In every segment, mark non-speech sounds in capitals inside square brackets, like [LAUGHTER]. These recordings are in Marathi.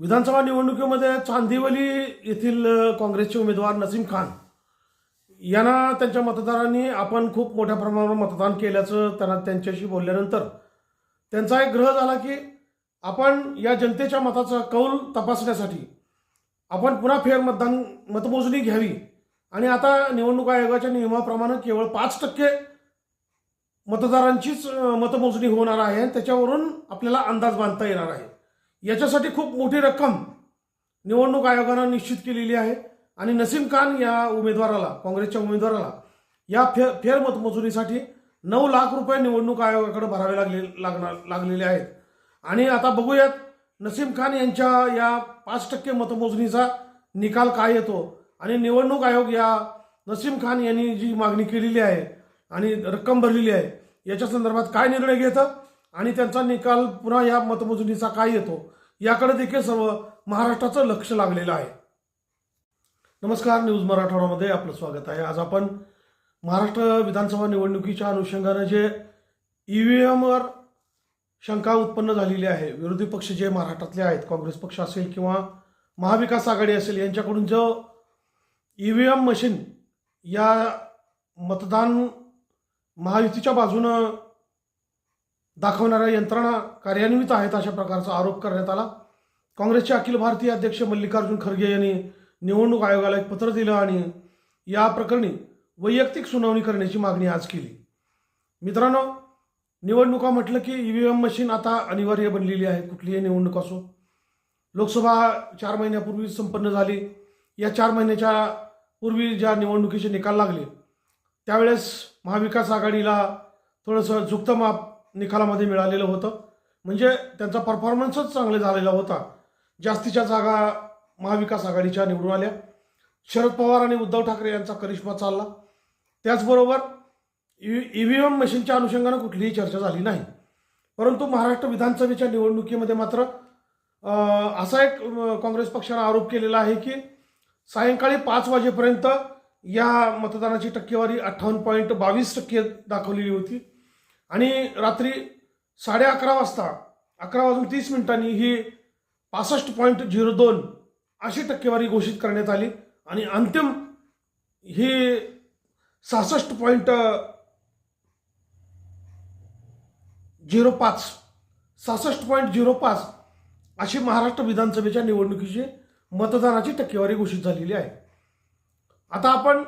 विधानसभा निवडणुकीमध्ये चांदिवली येथील काँग्रेसचे उमेदवार नसीम खान यांना त्यांच्या मतदारांनी आपण खूप मोठ्या प्रमाणावर मतदान केल्याचं त्यांना त्यांच्याशी बोलल्यानंतर त्यांचा एक ग्रह झाला की आपण या जनतेच्या मताचा कौल तपासण्यासाठी आपण पुन्हा फेर मतदान मतमोजणी घ्यावी. आणि आता निवडणूक आयोगाच्या नियमाप्रमाणे केवळ पाच टक्के मतदारांचीच मतमोजणी होणार आहे त्याच्यावरून आपल्याला अंदाज बांधता येणार आहे. याच्यासाठी खूप मोठी रक्कम निवडणूक आयोगानं निश्चित केलेली आहे. आणि नसीम खान या उमेदवाराला काँग्रेसच्या उमेदवाराला या फेर फेरमतमजुरीसाठी नऊ लाख रुपये निवडणूक आयोगाकडे भरावे लागले लागणार लागलेले आहेत. आणि आता बघूयात नसीम खान यांच्या या पाच टक्के मतमोजणीचा निकाल काय येतो. आणि निवडणूक आयोग या नसीम खान यांनी जी मागणी केलेली आहे आणि रक्कम भरलेली आहे याच्या संदर्भात काय निर्णय घेतं? आणि त्यांचा निकाल पुन्हा या मतमोजणीचा काय येतो याकडे देखील सर्व महाराष्ट्राचं लक्ष लागलेलं आहे. नमस्कार न्यूज मराठवाडामध्ये आपलं स्वागत आहे. आज आपण महाराष्ट्र विधानसभा निवडणुकीच्या अनुषंगानं जे ई व्ही एमवर शंका उत्पन्न झालेली आहे विरोधी पक्ष जे महाराष्ट्रातले आहेत काँग्रेस पक्ष असेल किंवा महाविकास आघाडी असेल यांच्याकडून जो ई व्ही एम मशीन या मतदान महायुतीच्या बाजूनं दाखवणाऱ्या यंत्रणा कार्यान्वित आहेत अशा प्रकारचा आरोप करण्यात आला. काँग्रेसचे अखिल भारतीय अध्यक्ष मल्लिकार्जुन खरगे यांनी निवडणूक आयोगाला एक पत्र दिलं आणि या प्रकरणी वैयक्तिक सुनावणी करण्याची मागणी आज केली. मित्रांनो निवडणुका म्हटलं की ई व्ही एम मशीन आता अनिवार्य बनलेली आहे कुठलीही निवडणूक असो. लोकसभा चार महिन्यापूर्वी संपन्न झाली. या चार महिन्याच्या पूर्वी ज्या निवडणुकीचे निकाल लागले त्यावेळेस महाविकास आघाडीला थोडंसं झुकतं माप निकालामध्ये मिळालेलं होतं. म्हणजे त्यांचा परफॉर्मन्सच चांगला झालेला होता. जास्तीच्या जागा महाविकास आघाडीच्या निवडून आल्या. शरद पवार आणि उद्धव ठाकरे यांचा करिश्मा चालला. त्याचबरोबर ई व्ही एम मशीनच्या अनुषंगानं कुठलीही चर्चा झाली नाही. परंतु महाराष्ट्र विधानसभेच्या निवडणुकीमध्ये मात्र असा एक काँग्रेस पक्षानं आरोप केलेला आहे की सायंकाळी पाच वाजेपर्यंत या मतदानाची टक्केवारी अठ्ठावन्न पॉईंट बावीस टक्के दाखवलेली होती. आणि रात्री साडे अकरा वाजता अकरा वाजून तीस मिनिटांनी ही पासष्ट पॉईंट झिरो दोन अशी टक्केवारी घोषित करण्यात आली. आणि अंतिम ही सहासष्ट पॉईंट झिरो पाच सहासष्ट पॉईंट झिरो पाच अशी महाराष्ट्र विधानसभेच्या निवडणुकीची मतदानाची टक्केवारी घोषित झालेली आहे. आता आपण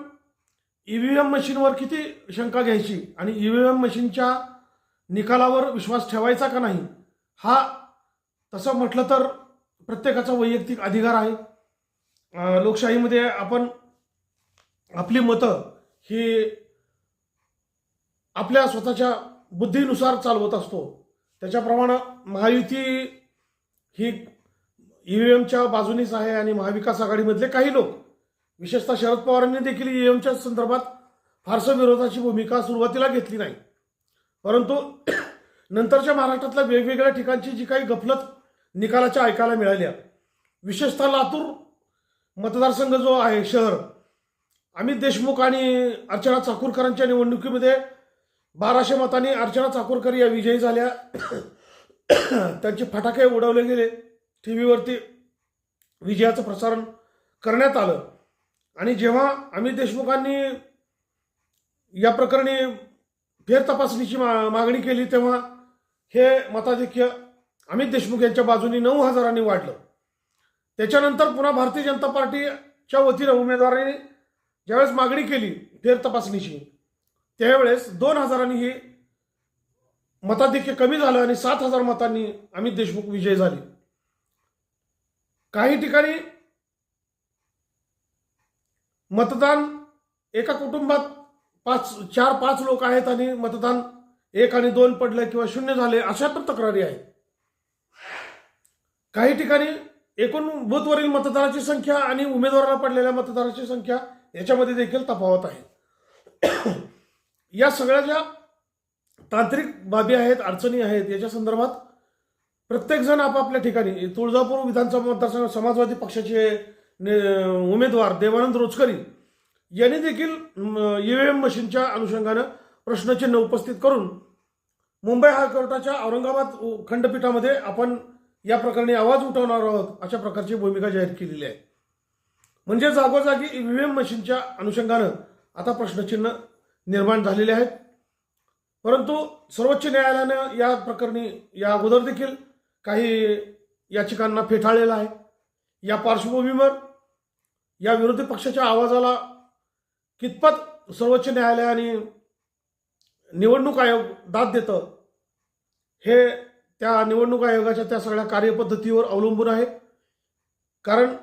ई व्ही एम मशीनवर किती शंका घ्यायची आणि ई व्ही एम मशीनच्या निकालावर विश्वास ठेवायचा का नाही? हा तसं म्हटलं तर प्रत्येकाचा वैयक्तिक अधिकार आहे. लोकशाहीमध्ये आपण आपली मतं ही आपल्या स्वतःच्या बुद्धीनुसार चालवत असतो. त्याच्याप्रमाणे महायुती ही ई व्ही एमच्या बाजूनीच आहे आणि महाविकास आघाडीमधले काही लोक विशेषतः शरद पवारांनी देखील ई एमच्या संदर्भात फारसं विरोधाची भूमिका सुरुवातीला घेतली नाही. परंतु नंतरच्या महाराष्ट्रातल्या वेगवेगळ्या ठिकाणची जी काही गफलत निकालाच्या ऐकायला मिळाल्या विशेषतः लातूर मतदारसंघ जो आहे शहर अमित देशमुख आणि अर्चना चाकूरकरांच्या निवडणुकीमध्ये बाराशे मतांनी अर्चना चाकूरकर या विजयी झाल्या. त्यांचे फटाके उडवले गेले. टी व्हीवरती विजयाचं प्रसारण करण्यात आलं. आणि जेव्हा अमित देशमुखांनी या प्रकरणी फेर तपासणीची मा मागणी केली तेव्हा हे मताधिक्य अमित देशमुख यांच्या बाजूनी नऊ हजारांनी वाढलं. त्याच्यानंतर पुन्हा भारतीय जनता पार्टीच्या वतीनं उमेदवारांनी ज्यावेळेस मागणी केली फेर तपासणीची त्यावेळेस दोन हजारांनी ही मताधिक्य कमी झालं आणि सात हजार मतांनी अमित देशमुख विजय झाले. काही ठिकाणी मतदान एका कुटुंबात पाच चार पाच लोक आहेत आणि मतदान एक आणि दोन पडले किंवा शून्य झाले अशा पण तक्रारी आहेत. काही ठिकाणी एकूण बूथवरील मतदाराची संख्या आणि उमेदवाराला पडलेल्या मतदाराची संख्या याच्यामध्ये देखील तफावत आहे. [CLEARS THROAT] या सगळ्या ज्या तांत्रिक बाबी आहेत अडचणी आहेत याच्या संदर्भात प्रत्येकजण आपापल्या ठिकाणी तुळजापूर विधानसभा मतदारसंघ समाजवादी पक्षाचे ने- उमेदवार देवानंद रोचकरी यांनी देखील ईव्हीएम व्ही एम मशीनच्या अनुषंगानं प्रश्नचिन्ह उपस्थित करून मुंबई हायकोर्टाच्या औरंगाबाद खंडपीठामध्ये आपण या प्रकरणी आवाज उठवणार आहोत अशा प्रकारची भूमिका जाहीर केलेली आहे. म्हणजे जागोजागी ईव्हीएम मशीनच्या अनुषंगानं आता प्रश्नचिन्ह निर्माण झालेले आहेत. परंतु सर्वोच्च न्यायालयानं या प्रकरणी या अगोदर देखील काही याचिकांना फेटाळलेलं आहे. या पार्श्वभूमीवर या विरोधी पक्षाच्या आवाजाला कितपत सर्वोच्च न्यायालयाने निवडणूक आयोग दाद देतं हे त्या निवडणूक आयोगाच्या त्या सगळ्या कार्यपद्धतीवर अवलंबून आहे. कारण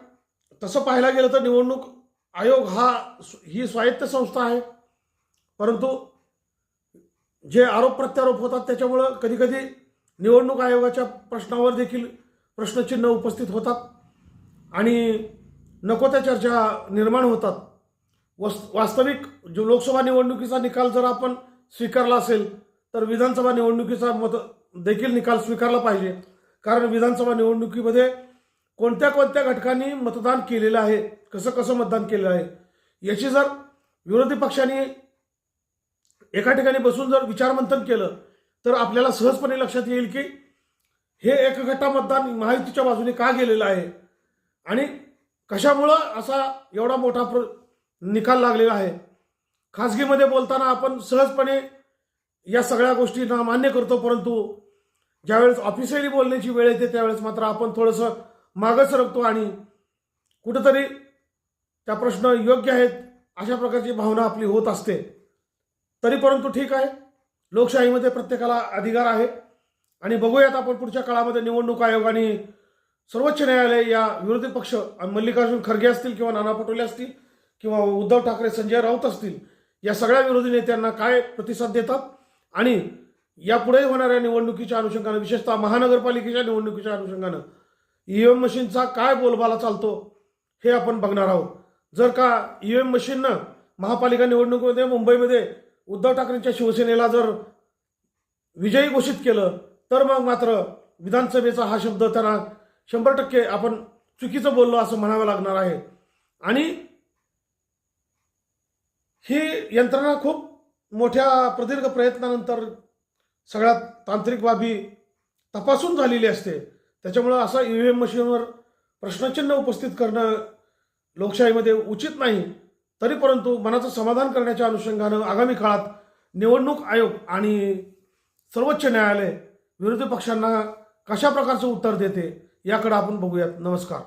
तसं पाहायला गेलं तर निवडणूक आयोग हा ही स्वायत्त संस्था आहे. परंतु जे आरोप प्रत्यारोप होतात त्याच्यामुळं कधीकधी निवडणूक आयोगाच्या प्रश्नावर देखील प्रश्नचिन्ह उपस्थित होतात आणि नको त्या चर्चा निर्माण होतात. वास्तविक जो लोकसभा निवडणुकीचा निकाल जर आपण स्वीकारला असेल तर विधानसभा निवडणुकीचा मत देखील निकाल स्वीकारला पाहिजे. कारण विधानसभा निवडणुकीमध्ये कोणत्या कोणत्या घटकांनी मतदान केलेलं आहे कसं कसं मतदान केलेलं आहे याची जर विरोधी पक्षाने एका ठिकाणी बसून जर विचारमंथन केलं तर आपल्याला सहजपणे लक्षात येईल की हे एकगट्टा मतदान महायुतीच्या बाजूने का गेलेलं आहे? आणि कशामुळं असा एवढा मोठा प्र निकाल लागलेला आहे. खाजगीमध्ये बोलताना आपण सहजपणे या सगळ्या गोष्टींना मान्य करतो परंतु ज्यावेळेस ऑफिशियली बोलण्याची वेळ येते त्यावेळेस मात्र आपण थोडंसं मागं सरकतो आणि कुठंतरी त्या प्रश्न योग्य आहेत अशा प्रकारची भावना आपली होत असते. तरी परंतु ठीक आहे. लोकशाहीमध्ये प्रत्येकाला अधिकार आहे. आणि बघूयात आपण पुढच्या काळामध्ये निवडणूक आयोगाने सर्वोच्च न्यायालय या विरोधी पक्ष मल्लिकार्जुन खरगे असतील किंवा नाना पटोले असतील किंवा उद्धव ठाकरे संजय राऊत असतील या सगळ्या विरोधी नेत्यांना काय प्रतिसाद देतात? आणि यापुढे होणाऱ्या निवडणुकीच्या अनुषंगानं विशेषतः महानगरपालिकेच्या निवडणुकीच्या अनुषंगानं ईव्हीएम मशीनचा काय बोलबाला चालतो हे आपण बघणार आहोत. जर का ईव्हीएम मशीननं महापालिका निवडणुकीमध्ये मुंबईमध्ये उद्धव ठाकरेंच्या शिवसेनेला जर विजयी घोषित केलं तर मग मात्र विधानसभेचा हा शब्द त्यांना शंभर टक्के आपण चुकीचं बोललो असं म्हणावं लागणार आहे. आणि ही यंत्रणा खूप मोठ्या प्रदीर्घ प्रयत्नानंतर सगळ्या तांत्रिक बाबी तपासून झालेली असते. त्याच्यामुळं असं ईव्हीएम मशीनवर प्रश्नचिन्ह उपस्थित करणं लोकशाहीमध्ये उचित नाही. तरी परंतु मनाचं समाधान करण्याच्या अनुषंगानं आगामी काळात निवडणूक आयोग आणि सर्वोच्च न्यायालय विरोधी पक्षांना कशा प्रकारचं उत्तर देते याकडे आपण बघूयात. नमस्कार.